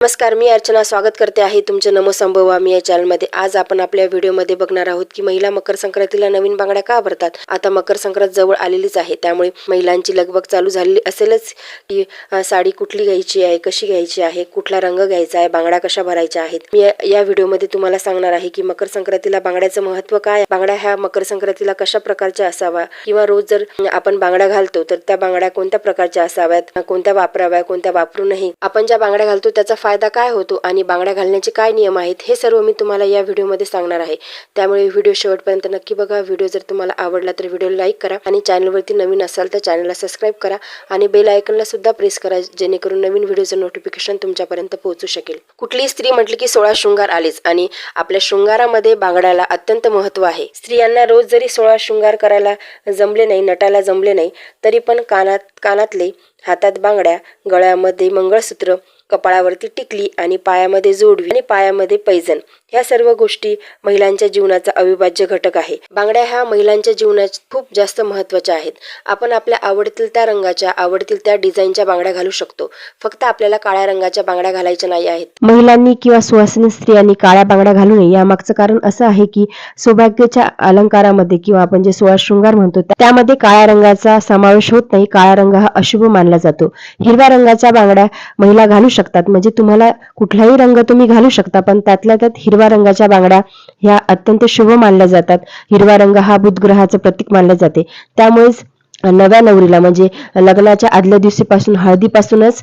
नमस्कार मी अर्चना स्वागत करते आहे तुमचे नमो संभवामी या चॅनलमध्ये. आज आपण आपल्या व्हिडिओमध्ये बघणार आहोत की महिला मकर संक्रांतीला नवीन बांगड्या का भरतात आता मकर संक्रांत जवळ आलेलीच आहे त्यामुळे महिलांची लगबग चालू झालेली असेलच की साडी कुठली घ्यायची आहे कशी घ्यायची आहे कुठला रंग घ्यायचा आहे बांगड्या कशा भरायच्या आहेत? मी या- या व्हिडिओमध्ये तुम्हाला सांगणार आहे की मकर संक्रांतीला बांगड्याचं महत्त्व काय? आहे? बांगड्या ह्या मकर संक्रांतीला कशा प्रकारच्या असावा किंवा रोज जर आपण बांगड्या घालतो तर त्या बांगड्या कोणत्या प्रकारच्या असाव्यात? कोणत्या वापराव्या कोणत्या वापरू नये? आपण ज्या बांगड्या घालतो त्याचा फायदा काय होतो आणि बांगड्या घालण्याचे काय नियम आहेत हे सर्व मी तुम्हाला या व्हिडिओमध्ये सांगणार आहे. त्यामुळे व्हिडिओ शेवटपर्यंत नक्की बघा. व्हिडिओ जर तुम्हाला आवडला तर व्हिडिओ लाईक करा आणि चॅनलवरती नवीन असाल तर चॅनलला सबस्क्राईब करा आणि बेल आयकनला सुद्धा प्रेस करा जेणेकरून नवीन व्हिडिओचं नोटिफिकेशन तुमच्यापर्यंत पोहोचू शकेल. कुठलीही स्त्री म्हटली की सोळा शृंगार आलेच आणि आपल्या शृंगारामध्ये बांगड्याला अत्यंत महत्त्व आहे. स्त्रियांना रोज जरी सोळा शृंगार करायला जमले नाही नटायला जमले नाही तरी पण कानात कानातले हातात बांगड्या गळ्यामध्ये मंगळसूत्र कपाळावरती टिकली आणि पायामध्ये जोडवी आणि पायामध्ये पैजण. ह्या सर्व गोष्टी महिलांच्या जीवनाचा अविभाज्य घटक आहे. बांगड्या ह्या महिलांच्या जीवनात खूप जास्त महत्त्वाच्या आहेत. आपण आपल्या आवडतील त्या रंगाच्या आवडतील त्या डिझाईनच्या बांगड्या घालू शकतो. फक्त आपल्याला काळ्या रंगाच्या बांगड्या घालायच्या नाही आहेत. महिलांनी किंवा सुवासिनी स्त्रियांनी काळ्या बांगड्या घालू नये. यामागचं कारण असं आहे की सौभाग्याच्या अलंकारामध्ये किंवा आपण जे सोळा शृंगार म्हणतो त्यामध्ये काळ्या रंगाचा समावेश होत नाही. काळा रंग हा अशुभ मानला जातो. हिरव्या रंगाच्या बांगड्या महिला घालू शकतात. म्हणजे तुम्हाला कुठलाही रंग तुम्ही घालू शकता पण त्यातल्या त्यात हिरवा रंगाच्या बांगड्या ह्या अत्यंत शुभ मानल्या जातात. हिरवा रंग हा बुधग्रहाचं प्रतीक मानले जाते. त्यामुळेच नव्या नवरीला म्हणजे लग्नाच्या आदल्या दिवशीपासून हळदीपासूनच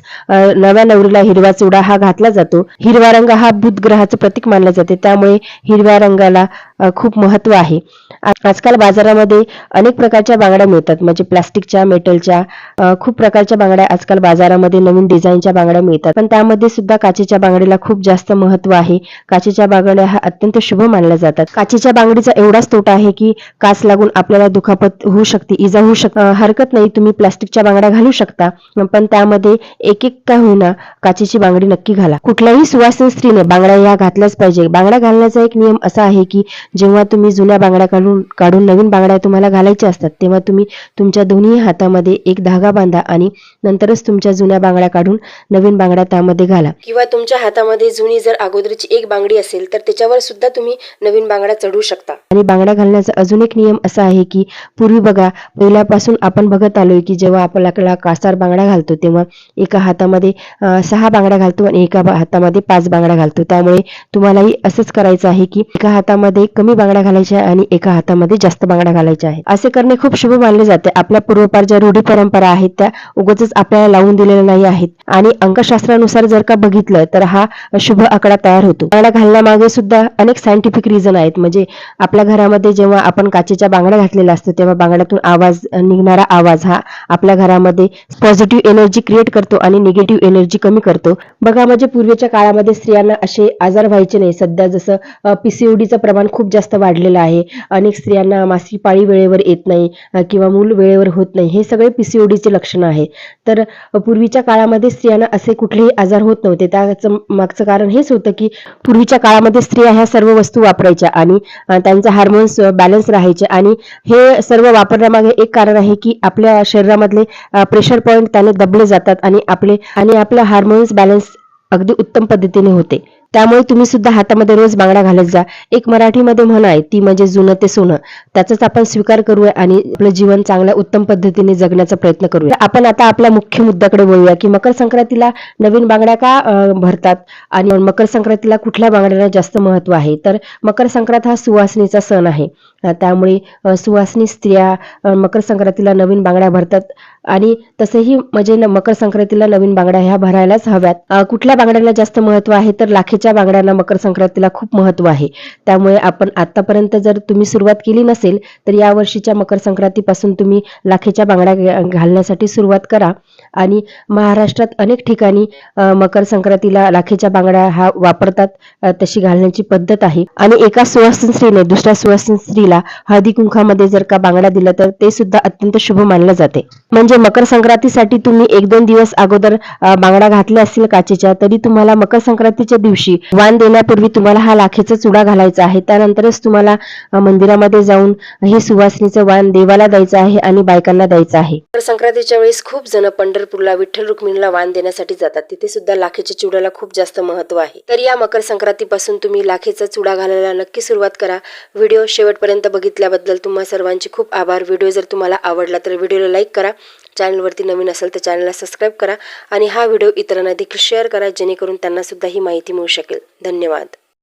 नव्या नवरीला हिरवा चुडा हा घातला जातो. हिरवा रंग हा बुध ग्रहाचं प्रतीक मानला जाते. त्यामुळे हिरव्या रंगाला खूप महत्त्व आहे. आजकाल बाजारामध्ये अनेक प्रकारच्या बांगड्या मिळतात. म्हणजे प्लास्टिकच्या मेटलच्या खूप प्रकारच्या बांगड्या आजकाल बाजारामध्ये नवीन डिझाईनच्या बांगड्या मिळतात. पण त्यामध्ये सुद्धा काचेच्या बांगडीला खूप जास्त महत्त्व आहे. काचेच्या बांगड्या हा अत्यंत शुभ मानल्या जातात. काचेच्या बांगडीचा एवढाच तोटा आहे की काच लागून आपल्याला दुखापत होऊ शकते इजा होऊ शकते. हरकत नाही तुम्ही प्लास्टिकच्या बांगड्या घालू शकता. पण त्यामध्ये एक एक का होईना काचेची बांगडी नक्की घाला. कुठल्याही सुवासिन स्त्रीने बांगड्या या घातल्याच पाहिजे. बांगड्या घालण्याचा एक नियम असा आहे की जेव्हा तुम्ही जुन्या बांगड्या काढून काढून नवीन बांगड्या तुम्हाला घालायच्या असतात तेव्हा तुम्ही तुमच्या दोन्ही हातामध्ये एक धागा बांधा आणि नंतरच तुमच्या जुन्या बांगड्या काढून नवीन बांगड्या त्यामध्ये घाला. किंवा तुमच्या हातामध्ये जुनी जर अगोदरची एक बांगडी असेल तर त्याच्यावर सुद्धा तुम्ही नवीन बांगड्या चढवू शकता. आणि बांगड्या घालण्याचा अजून एक नियम असा आहे की पूर्वी बघा पहिल्यापासून आपण बघत आलोय की जेव्हा आपल्याला कासार बांगड्या घालतो तेव्हा एका हातामध्ये सहा बांगड्या घालतो आणि एका हातामध्ये पाच बांगड्या घालतो. त्यामुळे तुम्हालाही असंच करायचं आहे की एका हातामध्ये कमी बांगड्या घालायच्या आणि एका हातामध्ये जास्त बांगड्या घालायच्या आहेत. असे करणे खूप शुभ मानले जाते. आपल्या पूर्वपार ज्या रूढी परंपरा आहेत त्या उगच आपल्याला लावून दिलेल्या नाही आहेत. आणि अंकशास्त्रानुसार जर का बघितलं तर हा शुभ आकडा तयार होतो. बांगड्या घालण्यामागे सुद्धा अनेक सायंटिफिक रिझन आहेत. म्हणजे आपल्या घरामध्ये जेव्हा आपण काचेच्या बांगड्या घातलेल्या असतो तेव्हा बांगड्यातून आवाज निघणारा आवाज हा आपल्या घरामध्ये पॉझिटिव्ह एनर्जी क्रिएट करतो आणि निगेटिव्ह एनर्जी कमी करतो. बघा म्हणजे पूर्वीच्या काळामध्ये स्त्रियांना असे आजार व्हायचे नाही. सध्या जसं पीसीओडीचं प्रमाण खूप जास्त वाढलेलं आहे. अनेक स्त्रियांना मासिक पाळी वेळेवर येत नाही किंवा मूल वेळेवर होत नाही. हे सगळे पीसीओडीचे लक्षण आहे तर पूर्वीच्या काळामध्ये स्त्रियांना असे कुठलेही आजार होत नव्हते. त्याचं मागचं कारण हेच होतं की पूर्वीच्या काळामध्ये स्त्रिया ह्या सर्व वस्तू वापरायच्या आणि त्यांचा हार्मोन्स बॅलन्स राहायचे आणि हे सर्व वापरण्यामागे एक कारण आहे की आपल्या शरीरामधले प्रेशर पॉईंट त्याने दबले जातात आणि आपले आणि आपलं हार्मोन्स बॅलन्स अगदी उत्तम पद्धतीने होते. त्यामुळे तुम्ही सुद्धा हातामध्ये रोज बांगड्या घालत जा. एक मराठीमध्ये म्हण आहे ती म्हणजे जुनं ते सोनं. त्याचाच आपण स्वीकार करूया आणि आपलं जीवन चांगल्या उत्तम पद्धतीने जगण्याचा प्रयत्न करूया. आपण आता आपल्या मुख्य मुद्द्याकडे बोलूया की मकर संक्रांतीला नवीन बांगड्या का भरतात? आणि मकर संक्रांतीला कुठल्या बांगड्याला जास्त महत्त्व आहे? तर मकर संक्रांत हा सुवासिनीचा सण आहे. त्यामुळे सुवासनी सुवासिनी स्त्रिया मकर संक्रांतीला नवीन बांगड्या भरतात. आणि तसेही म्हणजे न- मकर संक्रांतीला नवीन बांगड्या ह्या भरायलाच हव्यात. कुठल्या बांगड्याला जास्त महत्त्व आहे? तर लाखेच्या बांगड्यांना मकर संक्रांतीला खूप महत्त्व आहे. त्यामुळे आपण आतापर्यंत जर तुम्ही सुरुवात केली नसेल तर या वर्षीच्या मकर संक्रांतीपासून तुम्ही लाखेच्या बांगड्या घालण्यासाठी सुरुवात करा. आणि महाराष्ट्रात अनेक ठिकाणी मकर संक्रांतीला लाखेच्या बांगड्या हा वापरतात तशी घालण्याची पद्धत आहे. आणि एका सुवासिन स्त्रीने दुसऱ्या सुवासिन स्त्रीला हळदी कुंखामध्ये जर का बांगड्या दिला तर ते सुद्धा अत्यंत शुभ मानलं जाते. म्हणजे मकर संक्रांतीसाठी तुम्ही एक दोन दिवस अगोदर बांगडा बांगड्या घातल्या असतील काचेच्या तरी तुम्हाला मकर संक्रांतीच्या दिवशी वाण देण्यापूर्वी तुम्हाला हा लाखेचा चुडा घालायचा आहे. त्यानंतरच तुम्हाला मंदिरामध्ये जाऊन हे सुवासिनीचं वाण देवाला द्यायचं आहे आणि बायकांना द्यायचं आहे. तर संक्रांतीच्या वेळेस खूप जण पंढरपूरला विठ्ठल रुक्मिणीला वाण देण्यासाठी जातात. तिथे सुद्धा लाखेच्या चुडाला खूप जास्त महत्त्व आहे. तर या मकर संक्रांतीपासून तुम्ही लाखेचा चुडा घालायला नक्की सुरुवात करा. व्हिडिओ शेवटपर्यंत बघितल्याबद्दल तुम्हा सर्वांचे खूप आभार. व्हिडिओ जर तुम्हाला आवडला तर व्हिडिओला लाईक करा. चॅनलवरती नवीन असेल तर चॅनलला सबस्क्राईब करा आणि हा व्हिडिओ इतरांना देखील शेअर करा जेणेकरून त्यांना सुद्धा ही माहिती मिळू शकेल. धन्यवाद.